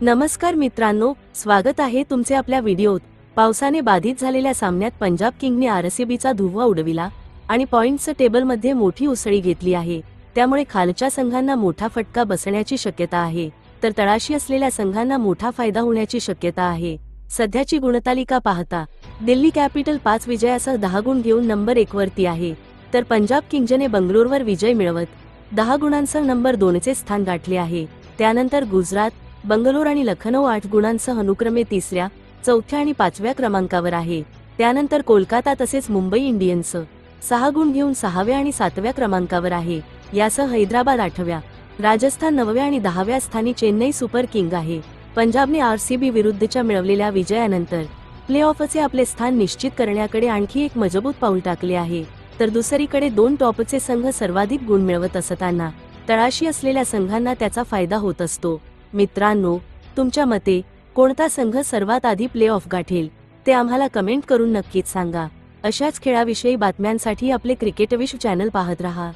नमस्कार मित्रांनो स्वागत आहे तुमचे आपल्या व्हिडिओत. पावसाने बाधित झालेल्या सामन्यात पंजाब किंगने आरसीबीचा धुव्वा उडविला आणि पॉइंट्स टेबलमध्ये मोठी उसळी घेतली आहे. त्यामुळे खालच्या संघांना मोठा फटका बसण्याची शक्यता आहे. तर तळाशी असलेल्या संघांना मोठा फायदा होण्याची शक्यता आहे. सध्याची गुणतालिका पाहता दिल्ली कॅपिटल पाच विजयासह दहा गुण घेऊन नंबर एक वरती आहे. तर पंजाब किंग्जने बंगलोरवर विजय मिळवत दहा गुणांसह नंबर दोनचे स्थान गाठले आहे. त्यानंतर गुजरात बंगलोर आणि लखनौ आठ गुणांसह अनुक्रमे तिसऱ्या चौथ्या आणि पाचव्या क्रमांकावर आहे. त्यानंतर कोलकाता तसेच मुंबई इंडियन्स सहा गुण घेऊन सहाव्या आणि सातव्या क्रमांकावर आहे. यासह हैदराबाद आठव्या राजस्थान नवव्या आणि दहाव्या स्थानी चेन्नई सुपर किंग आहे. पंजाबने आरसीबी विरुद्धच्या मिळवलेल्या विजयानंतर प्ले ऑफचे आपले स्थान निश्चित करण्याकडे आणखी एक मजबूत पाऊल टाकले आहे. तर दुसरीकडे दोन टॉपचे संघ सर्वाधिक गुण मिळवत असताना तळाशी असलेल्या संघांना त्याचा फायदा होत असतो. मित्रांनो तुमच्या मते कोणता संघ सर्वात आधी प्ले ऑफ गाठेल? ते आम्हाला कमेंट करून नक्कीच सांगा. अशाच खेळाविषयी बातम्यांसाठी आपले क्रिकेटविश चॅनल पाहत रहा.